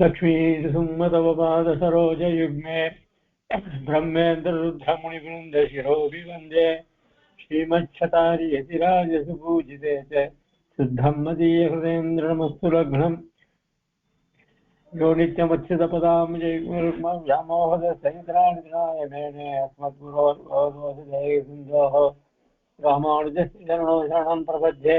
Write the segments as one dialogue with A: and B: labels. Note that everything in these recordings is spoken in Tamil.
A: लक्ष्मीसुम्मतवपादसरोजयुग्मे ब्रह्मेन्द्ररुद्रमुनिवृन्दशिरोऽपि वंदे श्रीमच्छतारि यतिराजसुपूजिते च शुद्धं मदीयहृदेन्द्रनमस्तु लघ्नम् यो नित्यमच्छितपदां जयमोहदसैन्द्राणिनायमेने अस्मद्गुरोः रामानुजस्य शरणं प्रपद्ये।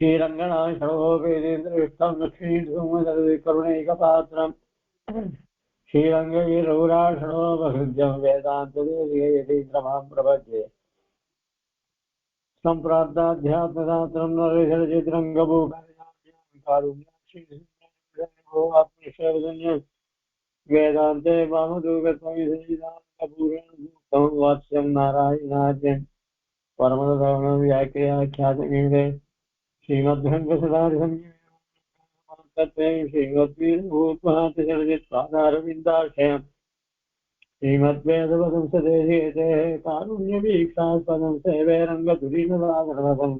A: श्रीरङ्गणाशरोपेदेन्द्रविष्टं लक्ष्मीधूमदर्विकरुणैकपात्रम् श्रीरङ्गवीरौराषणोपहृद्यं वेदान्तदेशीन्द्रमां प्रपद्ये। सम्प्राप्ताध्यात्मशास्त्रं नरेशरचिद्रङ्गभूकारुण्याक्षीभूवात्मनिषेवजन्य वेदान्ते वात्स्यं नारायणाद्यं श्रीमद्भगवतदासंयुतत्वं श्रीमद्भिर्भूत्महातिसर्जित्पादारविन्दाक्षयम् श्रीमद्वेदवसंसदेशेते कारुण्यवीक्षास्पदं सेवेरङ्गतुलीनदागणवदं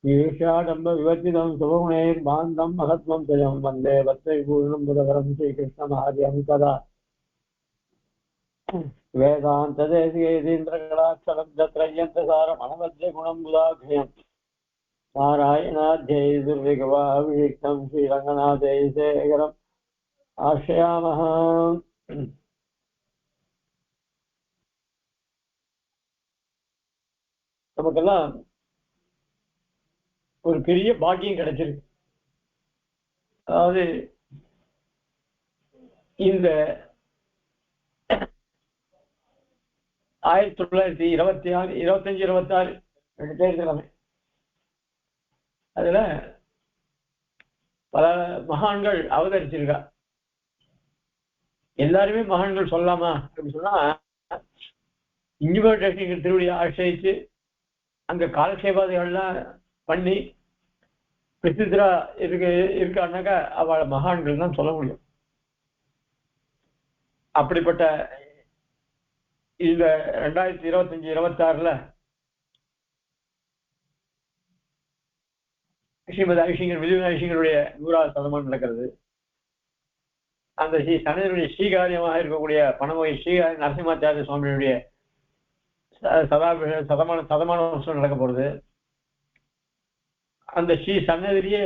A: जननस्तात्मरक्षापनं श्रीमद्भङ्गसदारिविरौराड्डब्दाहमान्तद्वयम् ईर्ष्याडम्बविवर्जितं सुगुणैर्बान्धं महत्त्वं तजं वन्दे वत्सविपूर्णं बुधवरं श्रीकृष्णमहार्यं कदा वेदान्तदेशीयतीन्द्रकलाक्षरब्दत्रय्यन्तसारमणवद्यगुणं बुधाभ्यम् नारायणाध्यै दुर्विगवाभिषिक्तं श्रीरङ्गनाथै शेखरम् आश्रयामः நமக்கெல்லாம் ஒரு பெரிய பாக்கியம் கிடைச்சிருக்கு. அதாவது இந்த ஆயிரத்தி தொள்ளாயிரத்தி இருபத்தி ஆறு இருபத்தஞ்சு இருபத்தி ஆறு ரெண்டு தேர்தலாமே அதுல பல மகான்கள் அவதரிச்சிருக்கா எல்லாருமே மகான்கள் சொல்லலாமா அப்படின்னு சொன்னா இஞ்சுபேட்டேஷன் திருவடியை ஆசிரியிச்சு அங்க காலசேவாதிகள்லாம் பண்ணி பிரசித்தரா இருக்கு இருக்கான்னாக்கா அவள் மகான்கள் தான் சொல்ல முடியும். அப்படிப்பட்ட இந்த ரெண்டாயிரத்தி இருபத்தஞ்சு இருபத்தாறுல ஸ்ரீமதி ஐஷிங்கர் விஜய ஐஷிங்கருடைய நூறாவது சதமானம் நடக்கிறது. அந்த ஸ்ரீ சனதனுடைய ஸ்ரீகாரியமாக இருக்கக்கூடிய பணமொழி ஸ்ரீ நரசிம்மாச்சாரிய சுவாமியுடைய சதா சதமான சதமான வருஷம் நடக்க போகிறது அந்த ஸ்ரீ சன்னதிலேயே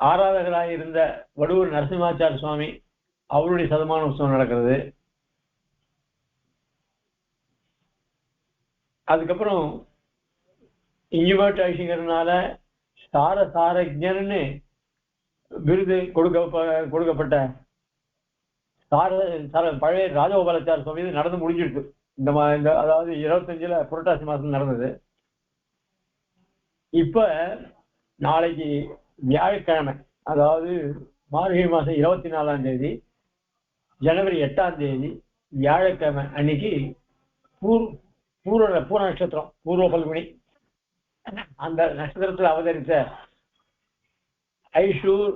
A: ஆராதகராக இருந்த வடுவூர் நரசிம்மாச்சார சுவாமி அவருடைய சதமான உற்சவம் நடக்கிறது. அதுக்கப்புறம் இஞ்சுபேட் ஐசிங்கர்னால சார சாரஜர்னு விருது கொடுக்க கொடுக்கப்பட்ட சார சார பழைய ராஜகோபாலாச்சார சுவாமி நடந்து முடிஞ்சிருக்கு. இந்த மா இந்த அதாவது இருபத்தஞ்சில புரட்டாசி மாதம் நடந்தது. இப்ப நாளைக்கு வியாழக்கிழமை அதாவது மார்கழி மாசம் இருபத்தி நாலாம் தேதி ஜனவரி எட்டாம் தேதி வியாழக்கிழமை அன்னைக்கு பூர் பூர்வ பூர நட்சத்திரம் பூர்வ பல்குனி. அந்த நட்சத்திரத்தில் அவதரித்த ஐஷூர்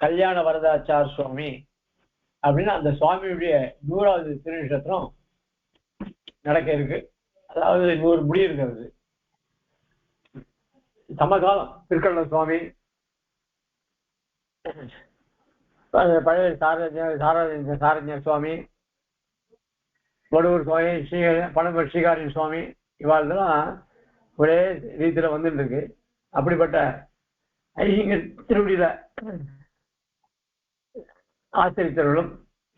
A: கல்யாண வரதாச்சார் சுவாமி அப்படின்னு அந்த சுவாமியுடைய நூறாவது திருநட்சத்திரம் நடக்க இருக்கு. அதாவது நூறு முடி இருக்கிறது. சமகாலம் திருக்கண்ண சுவாமி பழைய சாரஜ சாரஜ சாரஜ சுவாமி. வடுவூர் சுவாமி ஸ்ரீ பணம்பர் ஸ்ரீகாரின் சுவாமி. இவாள்லாம் ஒரே ரீதியில வந்துட்டு இருக்கு அப்படிப்பட்ட ஐயங்க திருவடியில ஆசிரியர்களும்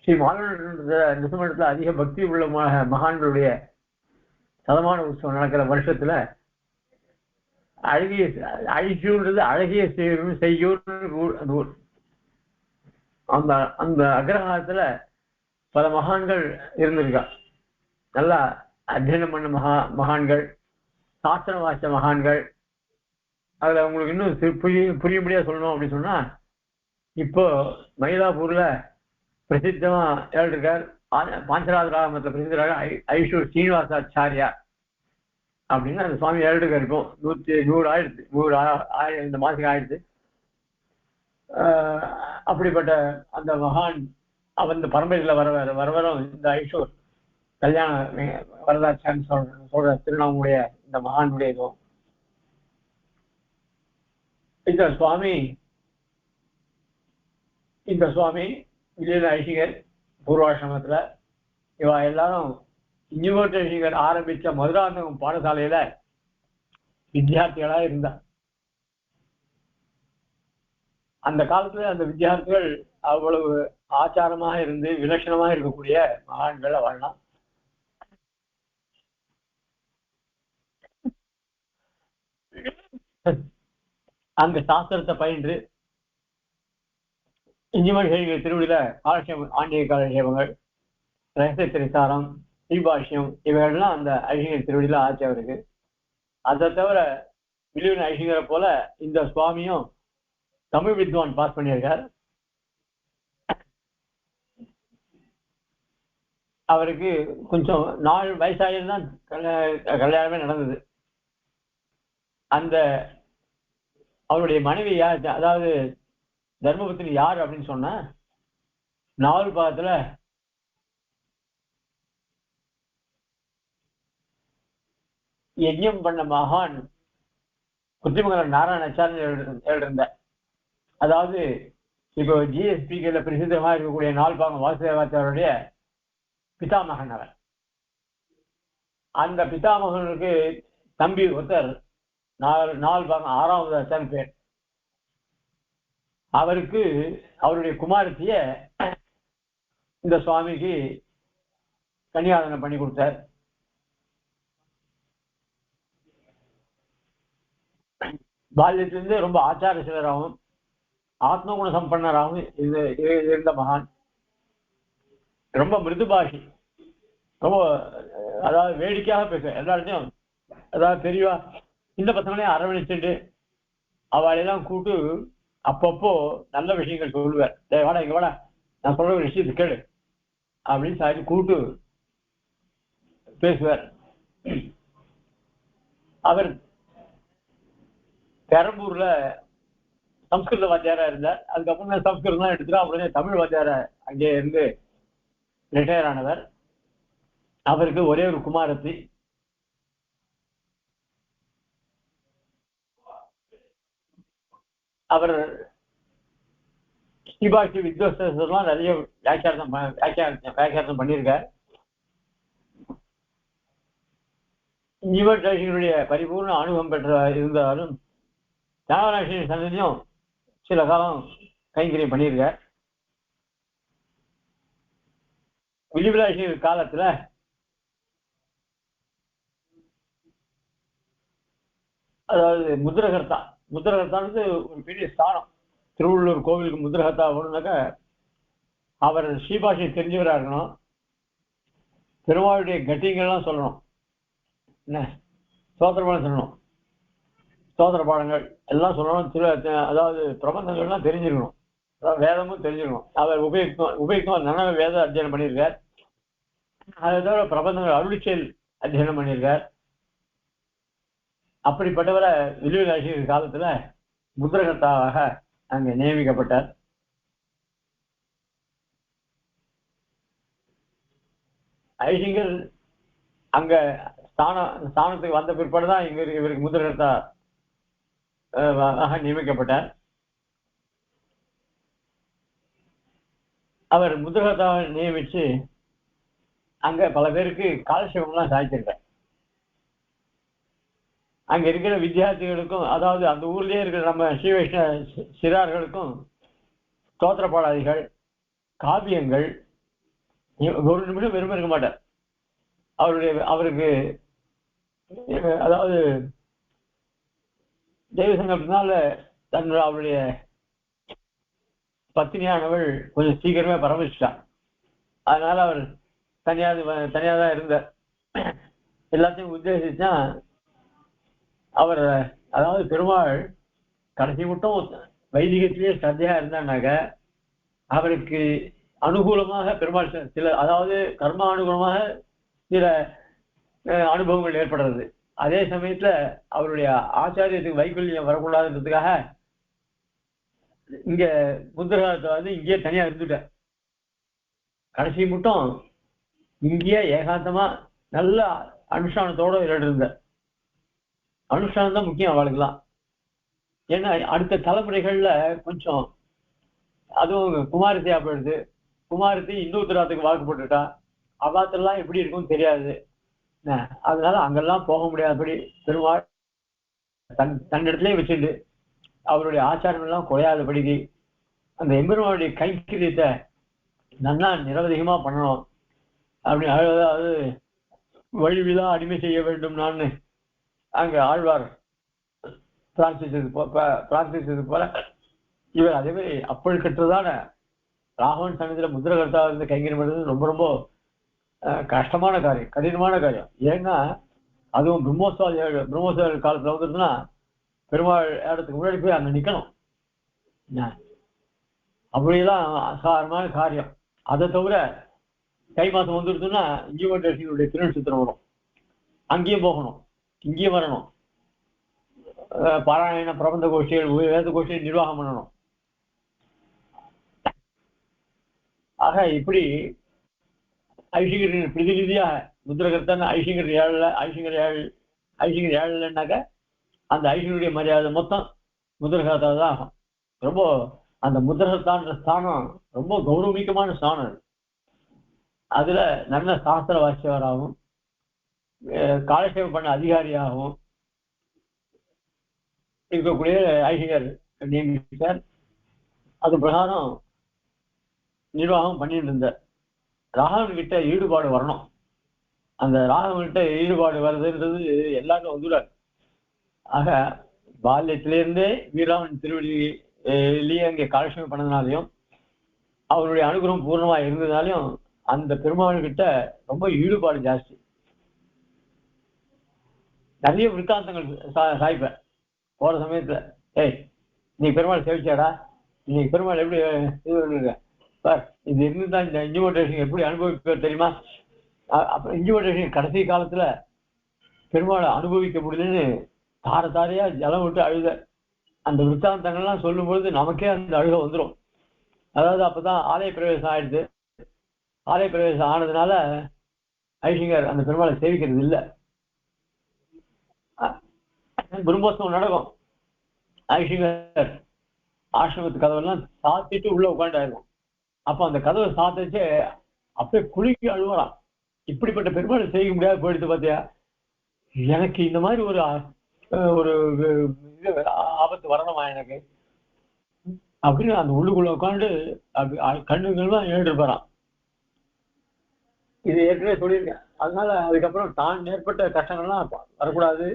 A: ஸ்ரீ மாணவர்கள் நிசமண்டத்தில் அதிக பக்தி உள்ள மகான்களுடைய சதமான உற்சவம் நடக்கிற வருஷத்துல அழகிய அழிச்சுன்றது அழகிய செய்யும் செய்யூர்னு நூல் அந்த அந்த அந்த அக்ரஹாரத்துல பல மகான்கள் இருந்திருக்கா. நல்லா அத்தியனம் பண்ண மகா மகான்கள் சாஸ்திரம் வாச மகான்கள். அதுல உங்களுக்கு இன்னும் புரிய புரியும்படியா சொல்லணும் அப்படின்னு சொன்னா இப்போ மயிலாப்பூர்ல பிரசித்தமா இருக்கார்? பாஞ்சராஜ ராமத்துல பிரசித்தராக ஐ- ஐஷூர் சீனிவாசாச்சாரியா அப்படின்னு அந்த சுவாமி ஏழுக்கார் இருக்கும் நூத்தி நூறு ஆயிடுச்சு நூறு ஆ- ஆயிரம் இந்த மாதத்துக்கு ஆயிடுச்சு ஆஹ் அப்படிப்பட்ட அந்த மகான் அவன் இந்த பரம்பரையில் வர வர வர வர இந்த ஐஷோர் கல்யாண வே- சொல்ற சொல்ற திருநாமுடைய இந்த மகானுடைய இதுவும். இந்த சுவாமி இந்த சுவாமி விஜய ஐசிகர் பூர்வாசிரமத்தில் இவா எல்லாரும் இஞ்சிகோட்ட ஐசிகர் ஆரம்பிச்ச மதுராந்தகம் பாடசாலையில வித்தியார்த்திகளா இருந்தார். அந்த காலத்துல அந்த வித்தியார்த்திகள் அவ்வளவு ஆச்சாரமாக இருந்து விலட்சணமாக இருக்கக்கூடிய மகான்களை வாழலாம் அந்த சாஸ்திரத்தை பயின்று இஞ்சிமணி திருவிழில காலட்சேபம் ஆண்டிய காலட்சேபங்கள் ரகசிய திரைசாரம் ஸ்ரீபாஷ்யம் இவைகள்லாம் அந்த ஐசிங்கர் திருவடியில் ஆட்சி அவருக்கு அதை தவிர வில்லுவின் ஐசிங்கரை போல இந்த சுவாமியும் தமிழ் வித்வான் பாஸ் பண்ணியிருக்கார். அவருக்கு கொஞ்சம் நாலு வயசாயில் தான் கல்யாணமே நடந்தது. அந்த அவருடைய மனைவி யார் அதாவது தர்மபுத்திரி யார் அப்படின்னு சொன்னா நாவல் பாகத்துல யஜ்யம் பண்ண மகான் குத்திமங்கலம் நாராயணாச்சாரன் எழுதியிருந்த அதாவது இப்போ ஜிஎஸ்பிக்கில் பிரசித்தமாக இருக்கக்கூடிய நாள் பாகம் பிதாமகன் அவர். அந்த பிதாமகனுக்கு தம்பி ஒருத்தர் நாலு நாள் பாகம் ஆறாவது அச்சான் பேர். அவருக்கு அவருடைய குமாரத்திய இந்த சுவாமிக்கு கன்னியாதனம் பண்ணி கொடுத்தார். பால்யத்திலிருந்து ரொம்ப ஆச்சார சிலராகவும் ஆத்மகுண சம்பன்னராகவும் இது இருந்த மகான். ரொம்ப மிருது பாஷி ரொம்ப அதாவது வேடிக்கையாக பேச எல்லார்ட்டையும் அதாவது தெரியவா இந்த பசங்களையும் அரவணைச்சுட்டு அவளையெல்லாம் கூட்டு அப்பப்போ நல்ல விஷயங்கள் சொல்லுவார். டேய் வாடா இங்க வாடா. நான் சொல்ற ஒரு விஷயத்தை கேளு. அப்படின்னு சாரி கூட்டு பேசுவார். அவர் பெரம்பூர்ல சம்ஸ்கிருத வாத்தியாரா இருந்தார். அதுக்கப்புறம் சம்ஸ்கிருதம் தான் எடுத்துட்டு அப்புறம் தமிழ் வாத்தியார அங்கே இருந்து ரிட்டையர் ஆனவர். அவருக்கு ஒரே ஒரு குமாரத்தி. அவர் ஸ்ரீபாஷி வித்வஸ்தர்லாம் நிறைய வியாக்கியார்த்தம் ப- வியாக்கியார்த்தம் வியாக்கியார்த்தம் பண்ணியிருக்கார். ஜீவராசிகளுடைய பரிபூர்ண அனுபவம் பெற்ற இருந்தாலும் ஞானராசியின் சன்னதியும் சில காலம் கைங்கரியம் பண்ணியிருக்க. விழிவிலாசி காலத்துல அதாவது முத்திரகர்த்தா முத்திரகர்த்தானது ஒரு பெரிய ஸ்தானம். திருவள்ளூர் கோவிலுக்கு முத்திரகர்த்தா ஒண்ணுனாக்க அவர் ஸ்ரீபாஷை தெரிஞ்சவராக இருக்கணும். பெருமாளுடைய கட்டிங்கெல்லாம் சொல்லணும். என்ன? சோத்திரமான சொல்லணும். சோதர பாடங்கள் எல்லாம் சொல்லணும் திரு அதாவது பிரபந்தங்கள்லாம் தெரிஞ்சிருக்கணும். அதாவது வேதமும் தெரிஞ்சிருக்கணும். அவர் உபயோகிக்கும் உபயோகிக்கும் நல்ல வேத அத்தியனம் பண்ணியிருக்கார். அதை தவிர பிரபந்தங்கள் அருளிச்செயல் அத்தியனம் பண்ணியிருக்கார். அப்படிப்பட்டவரை வில்லுவிலாசி காலத்துல முத்திரகர்த்தாவாக அங்கே நியமிக்கப்பட்டார். ஐசிங்கர் அங்க ஸ்தானம் ஸ்தானத்துக்கு வந்த பிற்பாடு தான் இவருக்கு இவருக்கு முத்திரகர்த்தா நியமிக்கப்பட்டார். அவர் முத்திரகர்த்தாவை நியமிச்சு அங்க பல பேருக்கு காலட்சேபம்லாம் சாதிச்சிருக்கார் அங்க இருக்கிற வித்தியார்த்திகளுக்கும் அதாவது அந்த ஊர்லயே இருக்கிற நம்ம ஸ்ரீவைஷ்ண சிறார்களுக்கும் ஸ்தோத்திர பாடாதிகள் காவியங்கள் ஒரு நிமிஷம் விரும்ப இருக்க மாட்டார். அவருடைய அவருக்கு அதாவது தெய்வ சங்கத்தினால தன்னுடைய அவருடைய பத்தினியானவள் கொஞ்சம் சீக்கிரமே பரமிச்சிட்டான் அதனால அவர் தனியா தனியா தான் இருந்தார். எல்லாத்தையும் உத்தேசிச்சா அவர் அதாவது பெருமாள் கடைசி மட்டும் வைதிகத்திலேயே சந்தையா இருந்தான்னாக்க அவருக்கு அனுகூலமாக பெருமாள் சில- அதாவது கர்ம அனுகூலமாக சில அனுபவங்கள் ஏற்படுறது. அதே சமயத்துல அவருடைய ஆச்சாரியத்துக்கு வைகல்யம் வரக்கூடாதுன்றதுக்காக இங்க முந்திரகாலத்தை வந்து இங்கேயே தனியா இருந்துட்டார் கடைசி மட்டும் இங்கேயே ஏகாந்தமா நல்ல அனுஷ்டானத்தோட இருந்த அனுஷ்டானம் தான் முக்கியம் அவளுக்குலாம் ஏன்னா அடுத்த தலைமுறைகள்ல கொஞ்சம் அதுவும் குமாரத்தையா போயிடுது. குமாரத்தை உத்தராத்துக்கு வாக்கு போட்டுட்டா. அவாத்தெல்லாம் எப்படி இருக்கும்னு தெரியாது. அதனால அங்கெல்லாம் போக முடியாதபடி பெருமாள் தன் தன்னிடத்திலே வச்சுட்டு அவருடைய ஆச்சாரம் எல்லாம் குறையாதபடிக்கு அந்த எம்பெருமானுடைய கைக்கிரியத்தை நல்லா நிரவதிகமா பண்ணணும். அப்படி அதாவது வழிவிழா அடிமை செய்ய வேண்டும் நான் அங்க ஆழ்வார் பிரார்த்தித்தது போ- ப- போல இவர் அதே மாதிரி அப்பல் கட்டுறதான ராகவன் சமயத்துல முதிரகர்த்தா இருந்து கைங்கரியம் ரொம்ப ரொம்ப கஷ்டமான காரியம் கடினமான காரியம். ஏன்னா அதுவும் பிரம்மோத்சவ பிரம்மோத்சவ காலத்தில் வந்துருச்சுன்னா பெருமாள் இடத்துக்கு முன்னாடி போய் அங்கே நிற்கணும் என்ன? அப்படியெல்லாம் அசாரமான காரியம். அதை தவிர தை மாதம் வந்துருச்சுன்னா இஞ்சிவண்டரசிகளுடைய திருநட்சத்திரம் வரும். அங்கேயும் போகணும். இங்கேயும் வரணும். பாராயண பிரபந்த கோஷ்டிகள் வேத கோஷ்டிகள் நிர்வாகம் பண்ணணும். ஆக இப்படி ஐசிங்கரின் பிரதிநிதியாக முத்திரகர்த்தன் ஐசிங்கர் ஏழில் ஐசிங்கர் ஏழு ஐசிங்கர் ஏழலன்னாக்க அந்த ஐசிங்கருடைய மரியாதை மொத்தம் முத்திரகர்த்தா தான் ஆகும். ரொம்ப அந்த முத்திரகர்த்தான்ற ஸ்தானம் ரொம்ப கௌரவமிக்கமான ஸ்தானம் அது. அதுல நல்ல சாஸ்திர வாசியவராகவும் காலசேவை பண்ண அதிகாரியாகவும் இருக்கக்கூடிய ஐசிங்கர் நியமித்தார் அது பிரகாரம் நிர்வாகம் பண்ணிட்டு இருந்தார். ராகவன் கிட்ட ஈடுபாடு வரணும். அந்த ராகவன் கிட்ட ஈடுபாடு வருதுன்றது எல்லாருக்கும் வந்துடாது ஆக பால்யத்திலிருந்தே வீராமன் திருவள்ளிலேயே அங்கே காலட்சேபம் பண்ணதுனாலையும் அவருடைய அனுகிரகம் பூர்ணமா இருந்ததுனாலையும் அந்த பெருமாள் கிட்ட ரொம்ப ஈடுபாடு ஜாஸ்தி. நிறைய விற்காந்தங்கள் சா- சாய்ப்பேன். போற சமயத்துல ஏய் நீ பெருமாள் சேவிச்சாடா? இன்னைக்கு பெருமாள் எப்படி இது பண்ணிருக்க சார் இது இருந்தா இந்த இன்ஜிமெண்டேஷன் எப்படி அனுபவிப்பார் தெரியுமா? அப்புறம் இன்ஜிமெண்டேஷன் கடைசி காலத்தில் பெருமாளை அனுபவிக்க முடியலன்னு தார தாரையா ஜலம் விட்டு அழுத. அந்த விற்த்தாந்தங்கள்லாம் சொல்லும்பொழுது நமக்கே அந்த அழுக வந்துடும் அதாவது அப்போதான் ஆலய பிரவேசம் ஆயிடுது. ஆலய பிரவேசம் ஆனதுனால ஐசிங்கர் அந்த பெருமாளை சேவிக்கிறது இல்லை. பிரம்மோத்சவம் நடக்கும். ஐசிங்கர் ஆசிரமத்து கதவெல்லாம் சாத்திட்டு உள்ள உட்காண்டாயிருக்கும் அப்ப அந்த கதவை சாத்திச்சு அப்படியே குளிக்க அழுவலாம் இப்படிப்பட்ட பெருமாளை செய்ய முடியாது போயிடுத்து பார்த்தியா எனக்கு இந்த மாதிரி ஒரு ஒரு இது ஆபத்து வரணுமா எனக்கு? அப்படின்னு அந்த உள்ளுக்குள்ள உட்காந்து கண்ணுங்கள்லாம் ஏறிருப்பாராம் இது ஏற்கனவே சொல்லியிருக்கேன். அதனால அதுக்கப்புறம் தான் ஏற்பட்ட கஷ்டங்கள்லாம் வரக்கூடாது.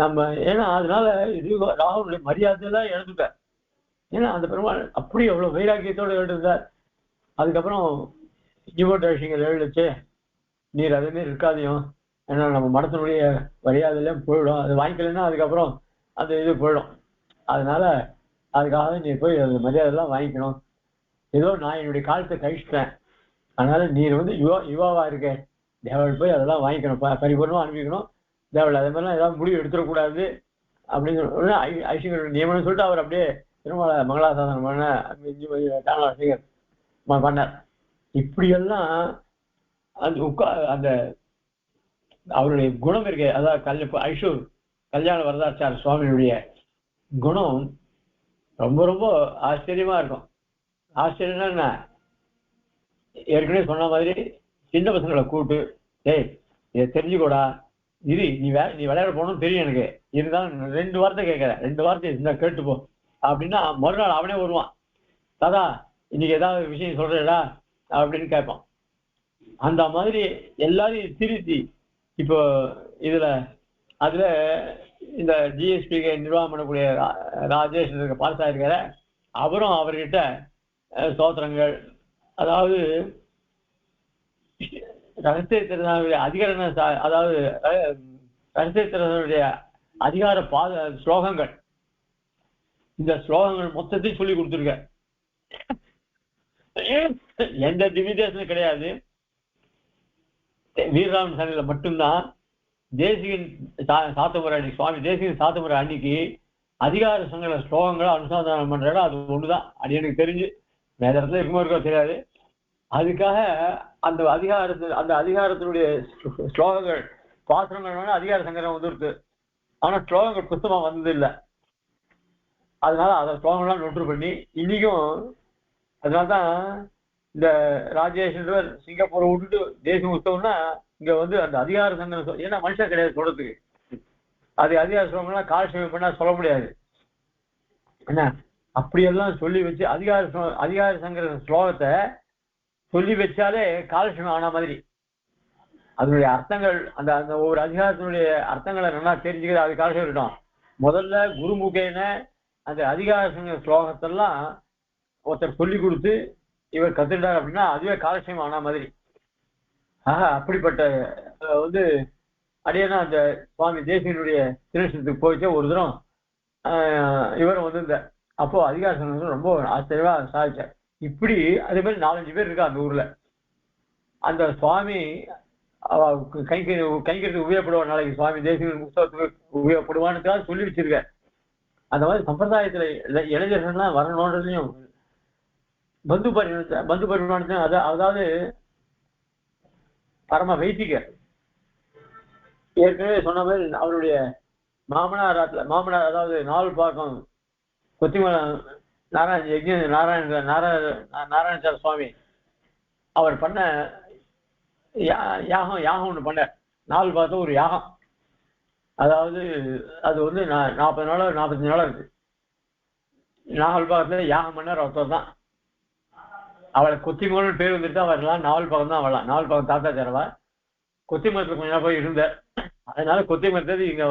A: நம்ம ஏன்னா அதனால இது ராகுனுடைய மரியாதையெல்லாம் இழந்துட்டார். ஏன்னா அந்த பெருமாள் அப்படி எவ்வளவு வைராக்கியத்தோடு எழுந்திருந்தார் அதுக்கப்புறம் ஜீவோட்ட விஷயங்கள் எழுதுச்சு. நீர் அதுமாரி இருக்காதையும் ஏன்னா நம்ம மனத்தினுடைய மரியாதையெல்லாம் போயிடும். அது வாங்கிக்கலைன்னா அதுக்கப்புறம் அந்த இது போயிடும். அதனால அதுக்காக நீ போய் அந்த மரியாதைலாம் வாங்கிக்கணும். ஏதோ நான் என்னுடைய காலத்தை கழிச்சிட்டேன். அதனால நீர் வந்து யுவா யுவாவா இருக்க. தேவள் போய் அதெல்லாம் வாங்கிக்கணும். ப- அனுப்பிக்கணும் தேவள் அதே மாதிரிலாம் ஏதாவது முடிவு எடுத்துடக்கூடாது. அப்படின்னு சொல்லி ஐ- ஐசிங்கர் நியமனம் சொல்லிட்டு அவர் அப்படியே திருமல மங்களாசாதனமான பண்ண ஐசிங்கர் ம- இப்படியெல்லாம் அந்த உட்கா அந்த அவருடைய குணம் இருக்கு. அதாவது கல் ஐஷூர் கல்யாண வரதாச்சார சுவாமியுடைய குணம் ரொம்ப ரொம்ப ஆச்சரியமா இருக்கும். ஆச்சரியம்னா என்ன? ஏற்கனவே சொன்ன மாதிரி சின்ன பசங்களை கூப்பிட்டு டேய் இதை தெரிஞ்சுக்கூடா. இது நீ வே நீ விளையாட போகணும்னு தெரியும் எனக்கு. இருந்தாலும் ரெண்டு வார்த்தை கேட்குறேன். ரெண்டு வார்த்தை இருந்தால் கேட்டுப்போ. அப்படின்னா மறுநாள் அவனே வருவான். தாதா இன்னைக்கு ஏதாவது விஷயம் சொல்றேடா அப்படின்னு கேட்பான். அந்த மாதிரி எல்லாரையும் திருத்தி இப்போ இதுல அதுல இந்த ஜிஎஸ்பி நிர்வாகம் பண்ணக்கூடிய ராஜேஷ் பாஸ் ஆயிருக்கிற அவரும் அவர்கிட்ட சோத்திரங்கள் அதாவது ரகசிய திருநாளுடைய அதிகரண அதாவது ரகசிய திருநாளுடைய அதிகார பாத ஸ்லோகங்கள். இந்த ஸ்லோகங்கள் மொத்தத்தையும் சொல்லி கொடுத்துருக்க எந்த திவ்யதேசனும் கிடையாது. வீரராமன் சனில மட்டும்தான் தேசிகன் சா- சாத்தமுறை அணி சுவாமி தேசிகன் சாத்தமுறை அன்னைக்கு அதிகார சங்கர ஸ்லோகங்களை அனுசந்தானம் பண்றாரு அது ஒண்ணுதான். அது எனக்கு தெரிஞ்சு. வேற இடத்துல இருக்குமோ இருக்கோ தெரியாது. அதுக்காக அந்த அதிகாரத்து அந்த அதிகாரத்தினுடைய ஸ்லோகங்கள் பாசனங்கள் வேணா அதிகார சங்கரம் வந்துருக்கு ஆனா ஸ்லோகங்கள் புத்தமா வந்தது இல்ல அதனால அதை ஸ்லோகங்கள்லாம் நோட்டு பண்ணி இன்னைக்கும் அதனால்தான் இந்த ராஜேஷ்ன்றவர் சிங்கப்பூரை விட்டுட்டு தேசிய உற்சவம்னா இங்க வந்து அந்த அதிகார சங்கம் ஏன்னா மனுஷன் கிடையாது சொல்றதுக்கு. அது அதிகார ஸ்லோகம்லாம் கால்சியம் பண்ணா சொல்ல முடியாது. என்ன அப்படியெல்லாம் சொல்லி வச்சு அதிகார அதிகார சங்கிற ஸ்லோகத்தை சொல்லி வச்சாலே காலட்சணம் ஆன மாதிரி. அதனுடைய அர்த்தங்கள் அந்த அந்த ஒவ்வொரு அதிகாரத்தினுடைய அர்த்தங்களை நல்லா தெரிஞ்சுக்கிறது அது காலட்சம் இருக்கட்டும். முதல்ல குருமுகேன அந்த அதிகார சங்க ஸ்லோகத்தெல்லாம் ஒருத்தர் சொல்லி கொடுத்து இவர் கத்துட்டார் அப்படின்னா அதுவே காலட்சேபம் ஆன மாதிரி. ஆஹா அப்படிப்பட்ட வந்து அடியேனா அந்த சுவாமி தேசியனுடைய திருநட்சத்துக்கு போயிட்டு ஒரு தரம் ஆஹ், இவரும் வந்து அப்போ அதிகார வந்து ரொம்ப ஆச்சரியமா சாதிச்சார். இப்படி அதே மாதிரி நாலஞ்சு பேர் இருக்கா அந்த ஊர்ல. அந்த சுவாமி அவ கைக்கு கைங்கிறது உபயோகப்படுவார் நாளைக்கு சுவாமி தேசிய உற்சவத்துக்கு உபயோகப்படுவான்னு சொல்லி வச்சிருக்க அந்த மாதிரி சம்பிரதாயத்துல இளைஞர்கள்லாம் வரணுன்றதையும் பந்து பரிமாணத்தை பந்து பரிமாணத்தை அத- அதாவது பரம வைத்திகர். ஏற்கனவே சொன்ன மாதிரி அவருடைய மாமனார் ஆற்றுல மாமனார் அதாவது நாலு பாக்கம் கொத்திமலம் நாராயண யஜ்ஞ நாராயண நாராயண நாராயணசார சுவாமி அவர் பண்ண யா- யாகம் யாகம் ஒன்று பண்ணார் நாலு பார்த்த ஒரு யாகம். அதாவது அது வந்து நா- நாற்பது நாளோ நாற்பத்தஞ்சு நாளோ இருக்கு. நாவல் பாகத்தில் யாகம் பண்ணார் ஒருத்தர் தான். அவளை கொத்திமோன்னு பேர் வந்துட்டு தான் வரலாம் நாவல் பக்கம் தான் வரலாம் நாவல் பக்கம் தாத்தா தரவா. கொத்திமரத்துல கொஞ்ச நேரம் போய் இருந்த. அதனால கொத்திமரத்தது இங்க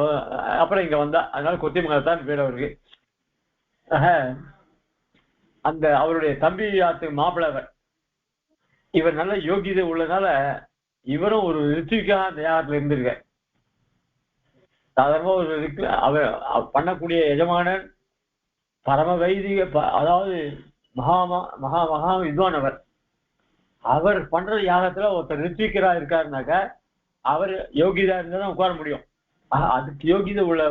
A: அப்புறம் இங்க வந்தா. அதனால கொத்திமரத்தான் பேர் அவருக்கு. அந்த அவருடைய தம்பி ஆத்து மாப்பிள்ளவர் இவர் நல்ல யோகியதை உள்ளதால இவரும் ஒரு ரித்விக்காக அந்த யாகத்துல இருந்திருக்க சாதாரணமா ஒரு ரிக்கு அவர் பண்ணக்கூடிய எஜமானன் பரம வைதிக ப- அதாவது மகாமா மகா மகா வித்வான் அவர் அவர் பண்ற யாகத்துல ஒருத்தர் ரித்விக்கரா இருக்காருனாக்க அவர் யோகிதா இருந்தா தான் உட்கார முடியும். அதுக்கு யோகிதை உள்ள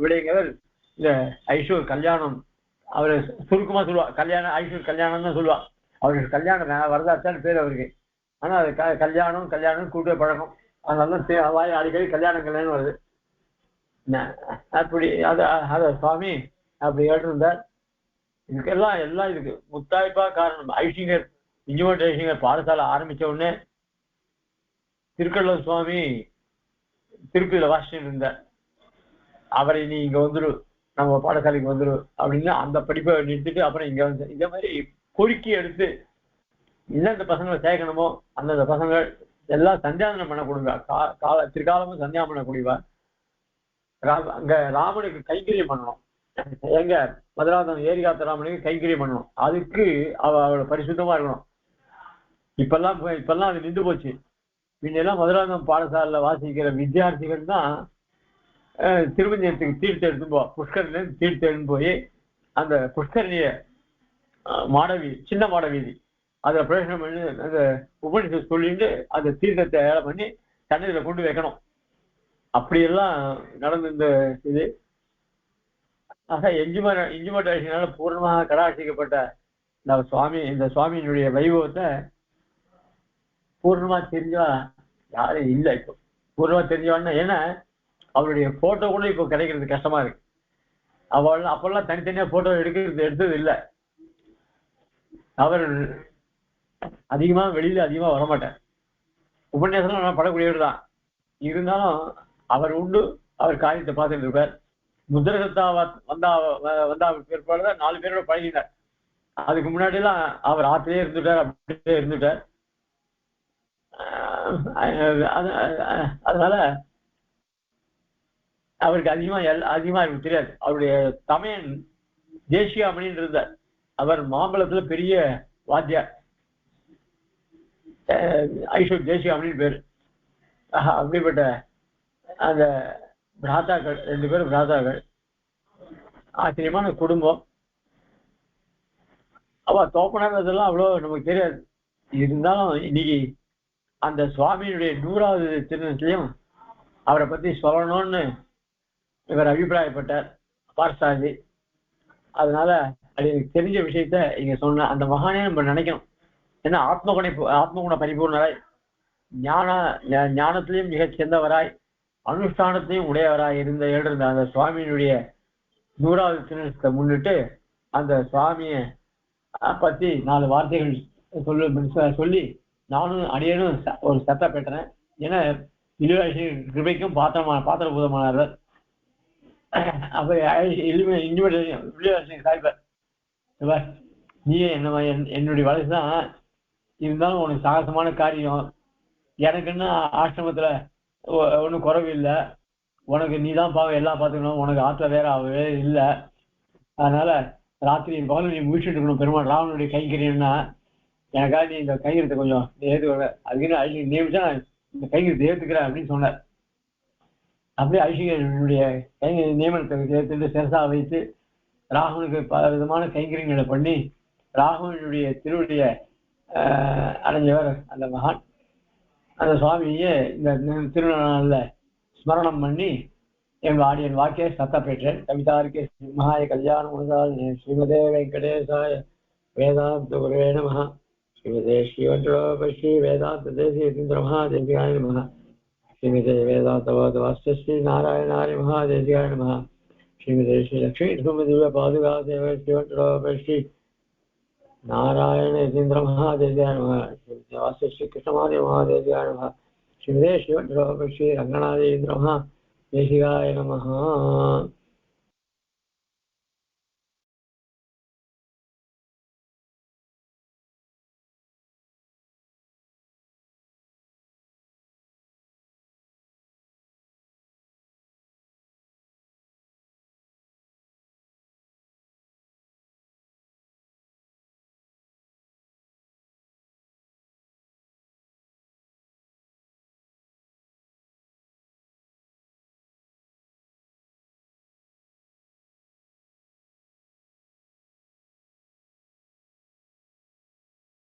A: விடையங்கவர் இந்த ஐஸ்வர் கல்யாணம் அவர் சுருக்கமா சொல்லுவா கல்யாணம் ஐஸ்வர் கல்யாணம் தான் சொல்லுவா. அவருக்கு கல்யாணம் வரதாச்சான்னு பேர் அவருக்கு. ஆனா அது க- கல்யாணம் கல்யாணம் கூட்ட பழக்கம். அதனால வாய் அடிக்கடி கல்யாணம் கல்யாணம் வருது. அப்படி அத அத சுவாமி அப்படி கேட்டிருந்தார். இதுக்கெல்லாம் எல்லாம் இதுக்கு முத்தாய்ப்பா காரணம். ஐசிங்கர் இஞ்சுமட் ஐசிங்கர் பாடசாலை ஆரம்பிச்ச உடனே திருக்கள்ள சுவாமி திருப்பியில வாசிட்டு இருந்தார். அவரை நீ இங்க வந்துரு நம்ம பாடசாலைக்கு வந்துரு அப்படின்னு அந்த படிப்பை நிறுத்திட்டு அப்புறம் இங்க வந்து இந்த மாதிரி பொறுக்கி எடுத்து எந்தெந்த பசங்களை சேர்க்கணுமோ அந்தந்த பசங்கள் எல்லாம் சந்தியாதனம் பண்ண கொடுங்க. கா- கால திருக்காலமும் சந்தியானம் பண்ணக்கூடியவா ரா- அங்க ராமனுக்கு கைங்கரியம் பண்ணணும். எங்க? மதுராந்தகம் ஏரி ராமனுக்கு கைங்கரியம் பண்ணணும் அதுக்கு அவ அவளை பரிசுத்தமா இருக்கணும். இப்பெல்லாம் இப்பெல்லாம் அது நின்று போச்சு. முன்னெல்லாம் மதுராந்தகம் பாடசாலையில வாசிக்கிற வித்தியார்த்திகள் தான் அஹ், திருவஞ்சயத்துக்கு தீர்த்து எடுத்து போ புஷ்கரில இருந்து தீர்த்து எடுத்து போய் அந்த புஷ்கரணிய மாடவி சின்ன மாடவீதி அதை பிரயோஜனம் பண்ணி அந்த உபனிஷம் சொல்லிட்டு அந்த தீர்த்தத்தை ஏழை பண்ணி தண்ணீரில் கொண்டு வைக்கணும். அப்படியெல்லாம் நடந்த இந்த இது. ஆக எஞ்சுமர இஞ்சுமட்ட பூர்ணமாக கடாட்சிக்கப்பட்ட இந்த சுவாமி இந்த சுவாமியினுடைய வைபவத்தை பூர்ணமாக தெரிஞ்சா யாரும் இல்லை இப்போ. பூர்ணமா தெரிஞ்சவன்னா ஏன்னா அவருடைய போட்டோ கூட இப்போ கிடைக்கிறது கஷ்டமா இருக்கு. அவள் அப்பெல்லாம் தனித்தனியாக போட்டோ எடுக்கிறது எடுத்தது இல்லை. அவர் அதிகமாக வெளியில் அதிகமாக வரமாட்டார். உபன்யாசம் நான் படக்கூடியவர் தான். இருந்தாலும் அவர் உண்டு அவர் காரியத்தை பார்த்துட்டு இருப்பார். முத்திரகத்தா வந்தா வ- வந்தா பிற்பாடு தான் நாலு பேரோட பழகினார். அதுக்கு முன்னாடி எல்லாம் அவர் ஆத்திலே இருந்துட்டார் அப்படியே இருந்துட்டார். அதனால அவருக்கு அதிகமா எல் அதிகமா எனக்கு தெரியாது. அவருடைய தமையன் தேசிகாமணின்னு இருந்தார். அவர் மாம்பழத்துல பெரிய வாத்தியார். அஹ் ஐஸ்வர் தேசிகாமணின்னு பேரு. ஆஹா, அப்படிப்பட்ட அந்த பிராதாக்கள் ரெண்டு பேரும் பிராதாக்கள். ஆச்சரியமான குடும்பம். அவ தோப்பனதெல்லாம் அவ்வளோ நமக்கு தெரியாது. இருந்தாலும் இன்னைக்கு அந்த சுவாமியினுடைய நூறாவது திருநத்திலையும் அவரை பத்தி சொல்லணும்னு இவர் அபிப்பிராயப்பட்டார் பார்சாதி அதனால அது எனக்கு தெரிஞ்ச விஷயத்த இங்க சொன்ன அந்த மகானே நம்ம நினைக்கணும். ஏன்னா ஆத்மகுணை ஆத்மகுண பரிபூர்ணராய் ஞான ஞானத்திலையும் மிகச் சிறந்தவராய் அனுஷ்டானத்தையும் உடையவராய் இருந்த எழுந்த அந்த சுவாமியினுடைய நூறாவது திருநத்தை முன்னிட்டு அந்த சுவாமிய பத்தி நாலு வார்த்தைகள் சொல்லு சொல்லி நானும் அடியனும் ச- ஒரு சத்த பெற்றேன் ஏன்னா இழுவாசி கிருபைக்கும் பாத்திரமான பாத்திரபூதமானவர் அப்ப அப்படியே இனிமேல் இலுவாசி சாய்ப்பார் நீயே என்ன என்- என்னுடைய வயசு தான். இருந்தாலும் உனக்கு சாகசமான காரியம். எனக்குன்னு ஆசிரமத்தில் ஒன்றும் ஒண்ணும் குறைவு இல்லை. உனக்கு நீ தான் பாவம் எல்லாம் பார்த்துக்கணும். உனக்கு ஆற்ற வேற ஆகவே இல்லை. அதனால ராத்திரி பகல் நீ முடிச்சுட்டு இருக்கணும் பெருமாள். ராவனுடைய கைங்கரியம்னா எனக்காக நீ இந்த கைங்கரியத்தை கொஞ்சம் ஏற்றுக்க அதுக்குன்னு அழிச்சு நியமிச்சா நான் இந்த கைங்கரியத்தை ஏத்துக்கிறேன் அப்படின்னு சொன்னார். அப்படியே ஐசிகனுடைய கைங்க நியமனத்தை ஏற்றுட்டு சிறசாக வைத்து ராகுனுக்கு பல விதமான கைங்கரியங்களை பண்ணி ராகுனுடைய திருவுடைய அடைஞ்சவர் அந்த மகான். அந்த சுவாமியை இந்த திருநாளில் ஸ்மரணம் பண்ணி என் ஆடியன் வாக்கிய சத்த பெற்றேன் கவிதார்க்கே மகாய கல்யாண முனதால் ஸ்ரீமதே வெங்கடேசாய வேதாந்த குருவே நம ஸ்ரீமதே ஸ்ரீவண்டோப ஸ்ரீ வேதாந்த தேசிய சுந்தர மகாதேசிகாய நம ஸ்ரீமதே வேதாந்தவாத வாஸ்த ஸ்ரீ நாராயணாரி மகாதேசிகாய நம ஸ்ரீமதே नारायण यतीन्द्र महादेव नमः। वास्य श्रीकृष्णमहादेव महादेव नमः। शिवे शिव श्री रङ्गनाथ यतीन्द्र महा नमः।